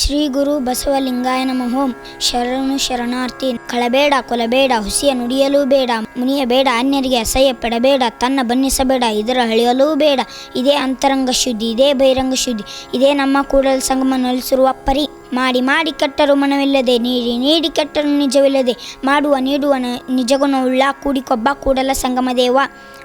ಶ್ರೀ ಗುರು ಬಸವಲಿಂಗಾಯ ನಮಃ. ಶರಣು ಶರಣಾರ್ಥಿ. ಕಳಬೇಡ, ಕೊಲಬೇಡ, ಹುಸಿಯ ನುಡಿಯಲೂ ಬೇಡ ಮುನಿಯಬೇಡ ಅನ್ಯರಿಗೆ ಅಸಹ್ಯ ಪಡಬೇಡ, ತನ್ನ ಬನ್ನಿಸಬೇಡ ಇದರ ಹಳೆಯಲೂ ಬೇಡ. ಇದೇ ಅಂತರಂಗ ಶುದ್ಧಿ, ಇದೇ ಬಹಿರಂಗ ಶುದ್ಧಿ. ಇದೇ ನಮ್ಮ ಕೂಡಲ ಸಂಗಮ ನಲಿಸಿರುವ ಪರಿ. ಮಾಡಿ ಮಾಡಿ ಕೆಟ್ಟರು ಮನವಿಲ್ಲದೆ, ನೀಡಿ ನೀಡಿ ಕೆಟ್ಟರು ನಿಜವಿಲ್ಲದೆ, ಮಾಡುವ, ನೀಡುವ ನಿಜಗುಣವುಳ್ಳ ಕೂಡಿಕೊಬ್ಬ ಕೂಡಲ ಸಂಗಮ ದೇವ.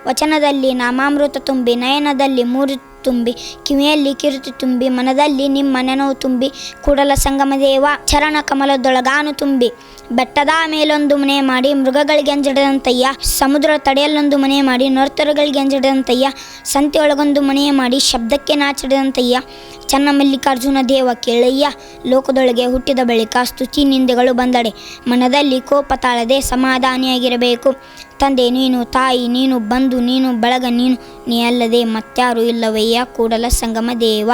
ವಚನದಲ್ಲಿ ನಾಮಾಮೃತ ತುಂಬಿ, ನಯನದಲ್ಲಿ ಮೂರು ತುಂಬಿ, ಕಿವಿಯಲ್ಲಿ ಕಿರುತು ತುಂಬಿ, ಮನದಲ್ಲಿ ನಿಮ್ಮ ನೆನವು ತುಂಬಿ, ಕೂಡಲ ಸಂಗಮ ದೇವ, ಚರಣ ಕಮಲದೊಳಗಾನು ತುಂಬಿ. ಬೆಟ್ಟದ ಮೇಲೊಂದು ಮನೆ ಮಾಡಿ, ಮೃಗಗಳಿಗೆ ಅಂಜಡದಂತಯ್ಯ. ಸಮುದ್ರ ತಡೆಯಲ್ಲೊಂದು ಮನೆ ಮಾಡಿ, ನೊರ್ತರುಗಳಿಗೆ ಅಂಜಡದಂತಯ್ಯ. ಸಂತೆಯೊಳಗೊಂದು ಮನೆ ಮಾಡಿ, ಶಬ್ದಕ್ಕೆ ನಾಚಿಡದಂತಯ್ಯ. ಚನ್ನ ಮಲ್ಲಿಕಾರ್ಜುನ ದೇವ ಕೇಳಯ್ಯ, ಲೋಕದೊಳಗೆ ಹುಟ್ಟಿದ ಬಳಿಕ ಸ್ತುತಿ ನಿಂದೆಗಳು ಬಂದಡೆ. ಮನದಲ್ಲಿ ಕೋಪ ತಾಳದೆ ಸಮಾಧಾನಿಯಾಗಿರಬೇಕು. ತಂದೆ, ನೀನು ತಾಯಿ, ನೀನು ಬಂಧು, ನೀನು ಬಳಗ, ನೀನು, ನೀ ಅಲ್ಲದೆ ಮತ್ತಾರು ಇಲ್ಲವಯ್ಯ? ಕೂಡಲ ಸಂಗಮ ದೇವ.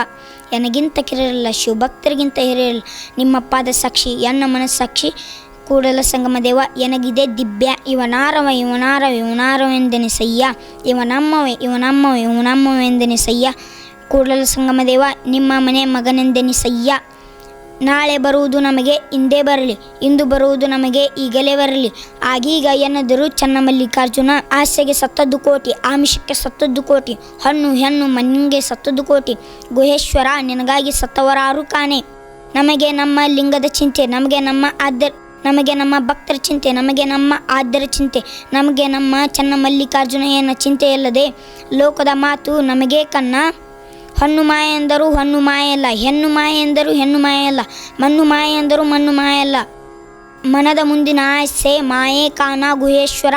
ನನಗಿಂತ ಕಿರಲ್ಲ ಶಿವಭಕ್ತರಿಗಿಂತ ಹಿರಿಯಲ್ಲ ನಿಮ್ಮ ಪಾದ ಸಾಕ್ಷಿ, ಎನ್ನ ಮನಸ್ಸಾಕ್ಷಿ ಕೂಡಲ ಸಂಗಮ ದೇವ, ಎನಗಿದೆ ದಿಬ್ಯ ಇವನಾರವ ಇವನಾರವ ಇವನಾರವೆಂದೆನಿಸಯ್ಯ ಇವನಮ್ಮವೆ, ಇವನಮ್ಮವ ಇವನಮ್ಮವೆಂದೆನಿಸಯ್ಯ ಕೂಡಲ ಸಂಗಮ ದೇವ, ನಿಮ್ಮ ಮನೆ ಮಗನೆಂದೆನಿಸಯ್ಯ ನಾಳೆ ಬರುವುದು ನಮಗೆ ಹಿಂದೆ ಬರಲಿ, ಇಂದು ಬರುವುದು ನಮಗೆ ಈಗಲೇ ಬರಲಿ. ಆಗೀಗ ಎನ್ನದರು ಚನ್ನಮಲ್ಲಿಕಾರ್ಜುನ ಆಸೆಗೆ ಸತ್ತದ್ದು ಕೋಟಿ, ಆಮಿಷಕ್ಕೆ ಸತ್ತದ್ದು ಕೋಟಿ, ಹಣ್ಣು ಹೆಣ್ಣು ಮಣ್ಣಿಗೆ ಸತ್ತದ್ದು ಕೋಟಿ, ಗುಹೇಶ್ವರ ನಿನಗಾಗಿ ಸತ್ತವರಾರು ಕಾಣೆ. ನಮಗೆ ನಮ್ಮ ಲಿಂಗದ ಚಿಂತೆ, ನಮಗೆ ನಮ್ಮ ಆದ್ಯ ನಮಗೆ ನಮ್ಮ ಭಕ್ತರ ಚಿಂತೆ, ನಮಗೆ ನಮ್ಮ ಆದ್ಯರ ಚಿಂತೆ, ನಮಗೆ ನಮ್ಮ ಚನ್ನಮಲ್ಲಿಕಾರ್ಜುನಯ್ಯನ ಚಿಂತೆಯಲ್ಲದೆ, ಲೋಕದ ಮಾತು ನಮಗೆ ಕನ್ನ ಹಣ್ಣು ಮಾಯ ಎಂದರು ಹಣ್ಣು ಮಾಯಲ್ಲ ಹೆಣ್ಣು ಮಾಯ ಎಂದರು ಹೆಣ್ಣು ಮಾಯಲ್ಲ ಮಣ್ಣು ಮಾಯ ಎಂದರು ಮಣ್ಣು ಮಾಯಲ್ಲ ಮನದ ಮುಂದಿನ ಆಸೆ ಮಾಯೇ ಕಾನ ಗುಹೇಶ್ವರ.